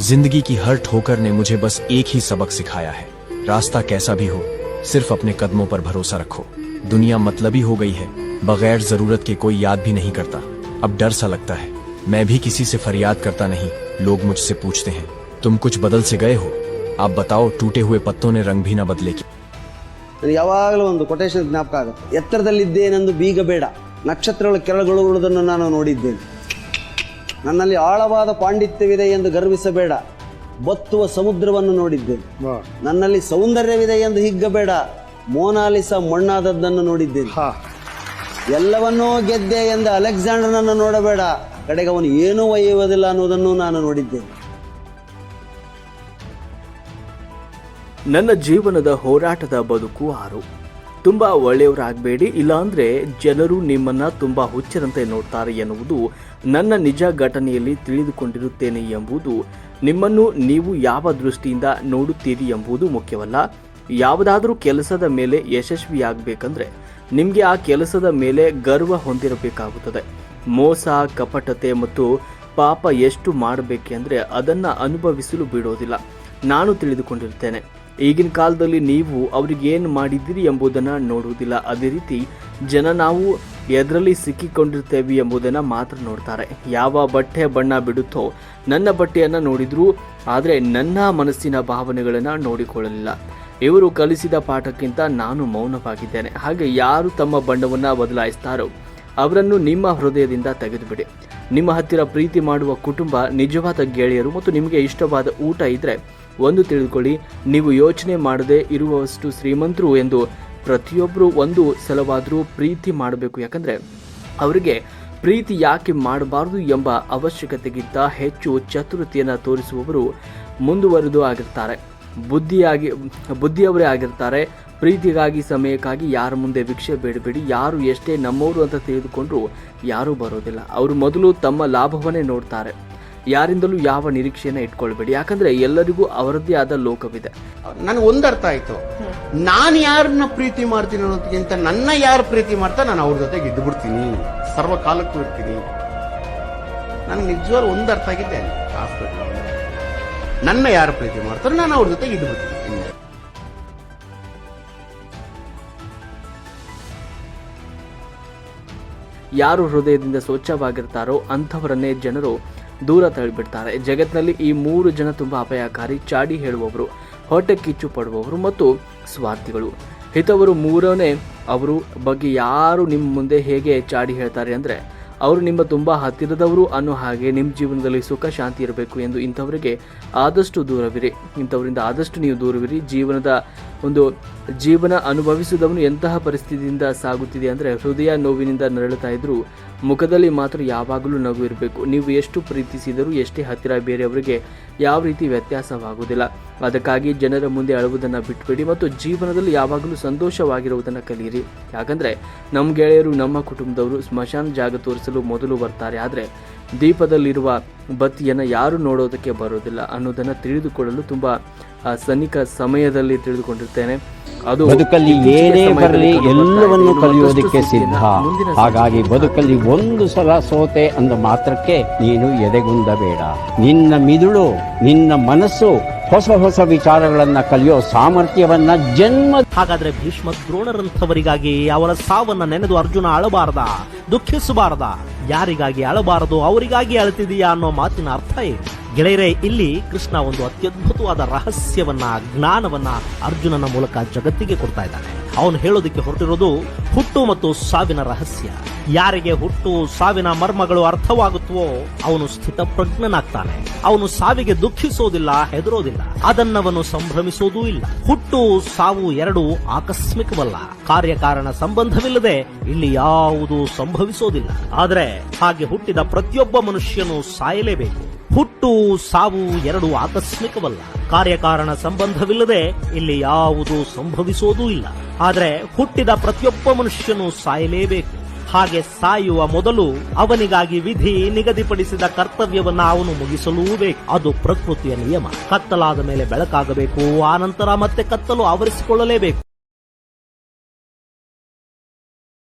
जिंदगी की हर ठोकर ने मुझे बस एक ही सबक सिखाया है रास्ता कैसा भी हो सिर्फ अपने कदमों पर भरोसा रखो दुनिया मतलबी हो गई है बगैर जरूरत के कोई याद भी नहीं करता अब डर सा लगता है मैं भी किसी से फरियाद करता नहीं लोग मुझसे पूछते हैं तुम कुछ बदल से गए हो आप बताओ टूटे हुए पत्तों ने रंग भी ना बदले कि ನನಗೆ ಯಾವಾಗಲೂ ಒಂದು ಕೊಟೇಶನ್ ಜ್ಞಾಪಕ ಆಗುತ್ತೆ ಎತ್ತರದಲ್ಲಿದ್ದೇನೆಂದು ಬೀಗ ಬೇಡ ನಕ್ಷತ್ರಗಳ ಕೆಳಗೊಳ್ಳುವುದನ್ನು ನಾನು ನೋಡಿದ್ದೇನೆ ನನ್ನಲ್ಲಿ ಆಳವಾದ ಪಾಂಡಿತ್ಯವಿದೆ ಎಂದು ಗರ್ವಿಸಬೇಡ. ಬತ್ತುವ ಸಮುದ್ರವನ್ನು ನೋಡಿದ್ದೇನೆ ನನ್ನಲ್ಲಿ ಸೌಂದರ್ಯವಿದೆ ಎಂದು ಹಿಗ್ಗಬೇಡ. ಮೋನಾಲಿಸ ಮಣ್ಣಾದದ್ದನ್ನು ನೋಡಿದ್ದೇನೆ ಎಲ್ಲವನ್ನೂ ಗೆದ್ದೆ ಎಂದು ಅಲೆಕ್ಸಾಂಡರ್ನನ್ನು ನೋಡಬೇಡ. ಕಡೆಗೆ ಅವನು ಏನೂ ಒಯ್ಯುವುದಿಲ್ಲ ಅನ್ನುವುದನ್ನು ನಾನು ನೋಡಿದ್ದೇನೆ ನನ್ನ ಜೀವನದ ಹೋರಾಟದ ಬದುಕು ಆರು. ತುಂಬ ಒಳ್ಳೆಯವರಾಗಬೇಡಿ, ಇಲ್ಲಾಂದ್ರೆ ಜನರು ನಿಮ್ಮನ್ನ ತುಂಬ ಹುಚ್ಚರಂತೆ ನೋಡ್ತಾರೆ ಎನ್ನುವುದು ನನ್ನ ನಿಜ ಘಟನೆಯಲ್ಲಿ ತಿಳಿದುಕೊಂಡಿರುತ್ತೇನೆ ಎಂಬುದು, ನಿಮ್ಮನ್ನು ನೀವು ಯಾವ ದೃಷ್ಟಿಯಿಂದ ನೋಡುತ್ತೀರಿ ಎಂಬುದು ಮುಖ್ಯವಲ್ಲ. ಯಾವುದಾದರೂ ಕೆಲಸದ ಮೇಲೆ ಯಶಸ್ವಿಯಾಗಬೇಕಂದ್ರೆ ನಿಮಗೆ ಆ ಕೆಲಸದ ಮೇಲೆ ಗರ್ವ ಹೊಂದಿರಬೇಕಾಗುತ್ತದೆ. ಮೋಸ, ಕಪಟತೆ ಮತ್ತು ಪಾಪ ಎಷ್ಟು ಮಾಡಬೇಕೆಂದರೆ ಅದನ್ನು ಅನುಭವಿಸಲು ಬಿಡೋದಿಲ್ಲ. ನಾನು ತಿಳಿದುಕೊಂಡಿರ್ತೇನೆ. ಈಗಿನ ಕಾಲದಲ್ಲಿ ನೀವು ಅವ್ರಿಗೆ ಏನು ಮಾಡಿದ್ದೀರಿ ಎಂಬುದನ್ನು ನೋಡುವುದಿಲ್ಲ. ಅದೇ ರೀತಿ ಜನ ನಾವು ಎದರಲ್ಲಿ ಸಿಕ್ಕಿಕೊಂಡಿರ್ತೇವೆ ಎಂಬುದನ್ನು ಮಾತ್ರ ನೋಡ್ತಾರೆ. ಯಾವ ಬಟ್ಟೆ ಬಣ್ಣ ಬಿಡುತ್ತೋ ನನ್ನ ಬಟ್ಟೆಯನ್ನು ನೋಡಿದ್ರು ಆದರೆ ನನ್ನ ಮನಸ್ಸಿನ ಭಾವನೆಗಳನ್ನು ನೋಡಿಕೊಳ್ಳಲಿಲ್ಲ. ಇವರು ಕಲಿಸಿದ ಪಾಠಕ್ಕಿಂತ ನಾನು ಮೌನವಾಗಿದ್ದೇನೆ. ಹಾಗೆ ಯಾರು ತಮ್ಮ ಬಣ್ಣವನ್ನು ಬದಲಾಯಿಸ್ತಾರೋ ಅವರನ್ನು ನಿಮ್ಮ ಹೃದಯದಿಂದ ತೆಗೆದುಬಿಡಿ. ನಿಮ್ಮ ಹತ್ತಿರ ಪ್ರೀತಿ ಮಾಡುವ ಕುಟುಂಬ, ನಿಜವಾದ ಗೆಳೆಯರು ಮತ್ತು ನಿಮಗೆ ಇಷ್ಟವಾದ ಊಟ ಇದ್ರೆ ಒಂದು ತಿಳಿದುಕೊಳ್ಳಿ ನೀವು ಯೋಚನೆ ಮಾಡದೆ ಇರುವಷ್ಟು ಶ್ರೀಮಂತರು ಎಂದು ಪ್ರತಿಯೊಬ್ಬರು ಒಂದು ಸಲವಾದರೂ ಪ್ರೀತಿ ಮಾಡಬೇಕು. ಯಾಕಂದರೆ ಅವರಿಗೆ ಪ್ರೀತಿ ಯಾಕೆ ಮಾಡಬಾರದು ಎಂಬ ಅವಶ್ಯಕತೆಗಿಂತ ಹೆಚ್ಚು ಚತುರತೆಯನ್ನು ತೋರಿಸುವವರು ಮುಂದುವರೆದು ಆಗಿರ್ತಾರೆ. ಬುದ್ಧಿಯಾಗಿ, ಬುದ್ಧಿಯವರೇ ಆಗಿರ್ತಾರೆ. ಪ್ರೀತಿಗಾಗಿ, ಸಮಯಕ್ಕಾಗಿ ಯಾರ ಮುಂದೆ ಭಿಕ್ಷೆ ಬೇಡಬೇಡಿ, ಯಾರು ಎಷ್ಟೇ ನಮ್ಮವರು ಅಂತ ತಿಳಿದುಕೊಂಡ್ರು ಯಾರೂ ಬರೋದಿಲ್ಲ. ಅವರು ಮೊದಲು ತಮ್ಮ ಲಾಭವನ್ನೇ ನೋಡ್ತಾರೆ. ಯಾರಿಂದಲೂ ಯಾವ ನಿರೀಕ್ಷೆಯನ್ನ ಇಟ್ಕೊಳ್ಬೇಡಿ. ಯಾಕಂದ್ರೆ ಎಲ್ಲರಿಗೂ ಅವರದ್ದೇ ಆದ ಲೋಕವಿದೆ. ನನಗೆ ಒಂದರ್ಥ ಆಯ್ತು. ನಾನು ಯಾರನ್ನ ಪ್ರೀತಿ ಮಾಡ್ತೀನಿ ಅನ್ನೋದಕ್ಕಿಂತ ನನ್ನ ಯಾರು ಪ್ರೀತಿ ಮಾಡ್ತಾ ನಾನು ಅವ್ರ ಜೊತೆಗೆ ಇದ್ದು ಬಿಡ್ತೀನಿ. ಸರ್ವಕಾಲಕ್ಕೂ ಇರ್ತೀನಿ. ನನಗೆ ನಿಜವಾಗ್ಲೂ ಒಂದು ಅರ್ಥ ಆಗಿದೆ ನನ್ನ ಯಾರು ಪ್ರೀತಿ ಮಾಡ್ತಾರೋ ನಾನು ಅವ್ರ ಜೊತೆಗೆ ಇದ್ದು ಬಿಡ್ತೀನಿ. ಯಾರು ಹೃದಯದಿಂದ ಸ್ವಚ್ಛವಾಗಿರ್ತಾರೋ ಅಂಥವರನ್ನೇ ಜನರು ದೂರ ತಳ್ಳಿಬಿಡ್ತಾರೆ. ಜಗತ್ತಿನಲ್ಲಿ ಈ ಮೂರು ಜನ ತುಂಬ ಅಪಾಯಕಾರಿ ಚಾಡಿ ಹೇಳುವವರು, ಹೊಟ್ಟೆ ಕಿಚ್ಚು ಪಡುವವರು ಮತ್ತು ಸ್ವಾರ್ಥಿಗಳು. ಹಿತವರು ಮೂರನೇ, ಅವರು ಬಗ್ಗೆ ಯಾರು ನಿಮ್ಮ ಮುಂದೆ ಹೇಗೆ ಚಾಡಿ ಹೇಳ್ತಾರೆ ಅಂದರೆ, ಅವರು ನಿಮ್ಮ ತುಂಬ ಹತ್ತಿರದವರು ಅನ್ನೋ ಹಾಗೆ ನಿಮ್ಮ ಜೀವನದಲ್ಲಿ ಸುಖ ಶಾಂತಿ ಇರಬೇಕು ಎಂದು ಇಂಥವರಿಗೆ ಆದಷ್ಟು ದೂರವಿರಿ. ಇಂಥವರಿಂದ ಆದಷ್ಟು ನೀವು ದೂರವಿರಿ. ಜೀವನದ ಒಂದು ಜೀವನ ಅನುಭವಿಸಿದವನು ಎಂತಹ ಪರಿಸ್ಥಿತಿಯಿಂದ ಸಾಗುತ್ತಿದೆ ಅಂದರೆ ಹೃದಯ ನೋವಿನಿಂದ ನರಳುತ್ತಾ ಇದ್ದರೂ ಮುಖದಲ್ಲಿ ಮಾತ್ರ ಯಾವಾಗಲೂ ನಗು ಇರಬೇಕು. ನೀವು ಎಷ್ಟು ಪ್ರೀತಿಸಿದರೂ ಎಷ್ಟೇ ಹತ್ತಿರ ಬೇರೆಯವರಿಗೆ ಯಾವ ರೀತಿ ವ್ಯತ್ಯಾಸವಾಗುವುದಿಲ್ಲ. ಅದಕ್ಕಾಗಿ ಜನರ ಮುಂದೆ ಅಳುವುದನ್ನು ಬಿಟ್ಬಿಡಿ ಮತ್ತು ಜೀವನದಲ್ಲಿ ಯಾವಾಗಲೂ ಸಂತೋಷವಾಗಿರುವುದನ್ನು ಕಲಿಯಿರಿ. ಯಾಕಂದರೆ ನಮ್ಮ ಗೆಳೆಯರು ನಮ್ಮ ಕುಟುಂಬದವರು ಸ್ಮಶಾನ ಜಾಗ ತೋರಿಸಲು ಮೊದಲು ಬರ್ತಾರೆ. ಆದರೆ ದೀಪದಲ್ಲಿರುವ ಬತ್ತಿಯನ್ನು ಯಾರು ನೋಡೋದಕ್ಕೆ ಬರೋದಿಲ್ಲ ಅನ್ನೋದನ್ನು ತಿಳಿದುಕೊಳ್ಳಲು ತುಂಬ ಸನಿಕ ಸನ್ನಿಕ ಸಮಯದಲ್ಲಿ ತಿಳಿದುಕೊಂಡಿರ್ತೇನೆ. ಅದು ಬದುಕಲ್ಲಿ ಏನೇ ಬರಲಿ ಎಲ್ಲವನ್ನೂ ಕಲಿಯೋದಕ್ಕೆ ಸಿದ್ಧ. ಹಾಗಾಗಿ ಬದುಕಲ್ಲಿ ಒಂದು ಸಲ ಸೋತೆ ಅಂದ ಮಾತ್ರಕ್ಕೆ ನೀನು ಎದೆಗುಂದಬೇಡ. ನಿನ್ನ ಮಿದುಳು ನಿನ್ನ ಮನಸ್ಸು ಹೊಸ ಹೊಸ ವಿಚಾರಗಳನ್ನ ಕಲಿಯೋ ಸಾಮರ್ಥ್ಯವನ್ನ ಜನ್ಮ ಹಾಗಾದ್ರೆ ಭೀಷ್ಮ ದ್ರೋಣರಂಥವರಿಗಾಗಿ ಅವರ ಸಾವನ್ನ ನೆನೆದು ಅರ್ಜುನ ಅಳಬಾರದ ದುಃಖಿಸಬಾರದ? ಯಾರಿಗಾಗಿ ಅಳಬಾರದು, ಅವರಿಗಾಗಿ ಅಳ್ತಿದೀಯಾ ಅನ್ನೋ ಮಾತಿನ ಅರ್ಥ ಏನು? ಗೆಳೆಯರೇ, ಇಲ್ಲಿ ಕೃಷ್ಣ ಒಂದು ಅತ್ಯದ್ಭುತವಾದ ರಹಸ್ಯವನ್ನ, ಜ್ಞಾನವನ್ನ ಅರ್ಜುನನ ಮೂಲಕ ಜಗತ್ತಿಗೆ ಕೊಡ್ತಾ ಇದ್ದಾನೆ. ಅವನು ಹೇಳೋದಕ್ಕೆ ಹೊರಟಿರೋದು ಹುಟ್ಟು ಮತ್ತು ಸಾವಿನ ರಹಸ್ಯ. ಯಾರಿಗೆ ಹುಟ್ಟು, ಸಾವಿನ ಮರ್ಮಗಳು ಅರ್ಥವಾಗುತ್ತವೋ ಅವನು ಸ್ಥಿತಪ್ರಜ್ಞನಾಗ್ತಾನೆ. ಅವನು ಸಾವಿಗೆ ದುಃಖಿಸೋದಿಲ್ಲ, ಹೆದರೋದಿಲ್ಲ. ಅದನ್ನವನು ಸಂಭ್ರಮಿಸೋದೂ ಇಲ್ಲ. ಹುಟ್ಟು, ಸಾವು ಎರಡು ಆಕಸ್ಮಿಕವಲ್ಲ. ಕಾರ್ಯಕಾರಣ ಸಂಬಂಧವಿಲ್ಲದೆ ಇಲ್ಲಿ ಯಾವುದೂ ಸಂಭವಿಸೋದಿಲ್ಲ. ಆದರೆ ಹಾಗೆ ಹುಟ್ಟಿದ ಪ್ರತಿಯೊಬ್ಬ ಮನುಷ್ಯನು ಸಾಯಲೇಬೇಕು. ಹುಟ್ಟು ಸಾವು ಎರಡು ಆಕಸ್ಮಿಕವಲ್ಲ. ಕಾರ್ಯಕಾರಣ ಸಂಬಂಧವಿಲ್ಲದೆ ಇಲ್ಲಿ ಯಾವುದೂ ಸಂಭವಿಸೋದೂ ಇಲ್ಲ. ಆದರೆ ಹುಟ್ಟಿದ ಪ್ರತಿಯೊಬ್ಬ ಮನುಷ್ಯನು ಸಾಯಲೇಬೇಕು. ಹಾಗೆ ಸಾಯುವ ಮೊದಲು ಅವನಿಗಾಗಿ ವಿಧಿ ನಿಗದಿಪಡಿಸಿದ ಕರ್ತವ್ಯವನ್ನ ಅವನು ಮುಗಿಸಲೂ ಬೇಕು. ಅದು ಪ್ರಕೃತಿಯ ನಿಯಮ. ಕತ್ತಲಾದ ಮೇಲೆ ಬೆಳಕಾಗಬೇಕು ಆ ನಂತರ ಮತ್ತೆ ಕತ್ತಲು ಆವರಿಸಿಕೊಳ್ಳಲೇಬೇಕು.